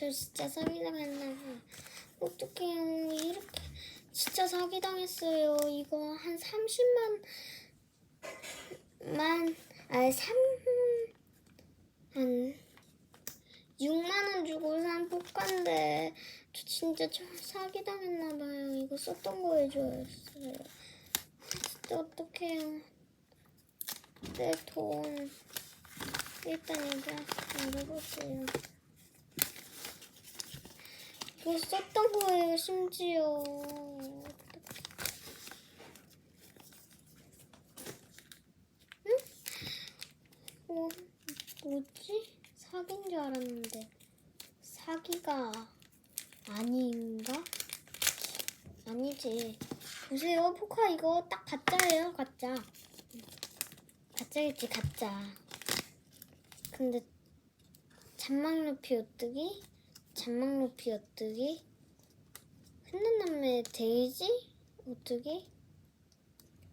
저 진짜 사기당했나봐. 어떡해요. 이렇게 진짜 사기당했어요. 이거 한 30만 만 아니 3한 6만 원 주고 산 포카인데 저 진짜 저 사기 당했나 봐요. 이거 썼던 거 해줘야겠어요. 진짜 어떡해요. 내 돈. 일단 이제 열어보세요. 이거 썼던 거예요, 심지어. 응? 어, 뭐지? 사기인 줄 알았는데. 사기가 아닌가? 아니지. 보세요, 포카 이거 딱 가짜예요, 가짜. 가짜겠지, 가짜. 근데 잔망 루피 오뜨기, 잔망 루피 오뜨기, 흔든남매 데이지 오뜨기,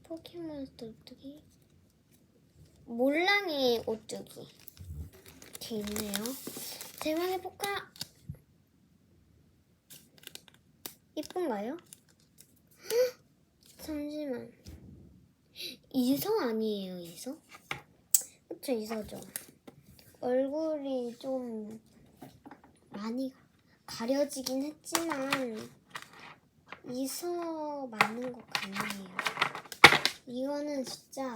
포켓몬스터 오뜨기, 몰랑이 오뜨기 이렇게 있네요. 대망의 포카 이쁜가요? 헉! 잠시만 이서 아니에요 이서? 그쵸 이서죠. 얼굴이 좀 많이 가려지긴 했지만 이서 맞는 것 같네요. 이거는 진짜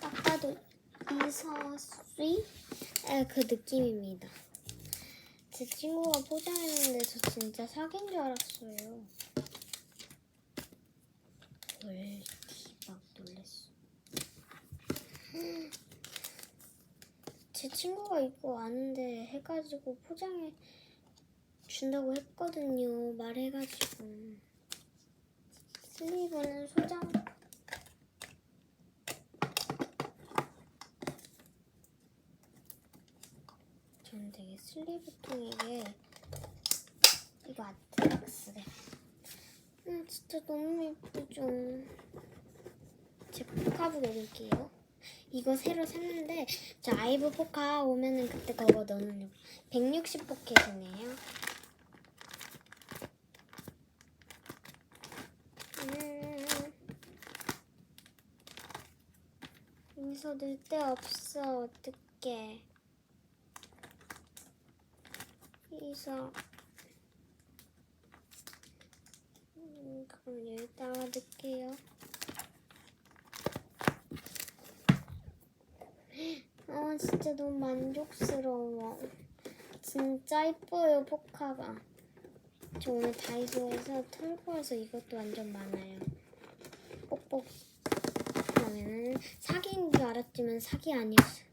딱 봐도 이서씨 그 느낌입니다. 제 친구가 포장했는데 저 진짜 사기인 줄 알았어요. 헐, 막 놀랬어. 제 친구가 이거 아는데 해가지고 포장해 준다고 했거든요. 말해가지고 슬리브는 소장. 저는 되게 슬리브 통 이게 이거 아트박스래. 음 진짜 너무 예쁘죠. 제 포카북 읽을게요. 이거 새로 샀는데 저 아이브 포카 오면은 그때 그거 넣으려고 160 포켓이네요. 음. 여기서 넣을 데 없어 어떡해. 여기서 음, 그럼 여기다가 넣을게요. 아 진짜 너무 만족스러워. 진짜 이뻐요 포카가. 저 오늘 다이소에서 와서 이것도 완전 많아요. 뽁뽁. 그러면은 사기인 줄 알았지만 사기 아니었어요.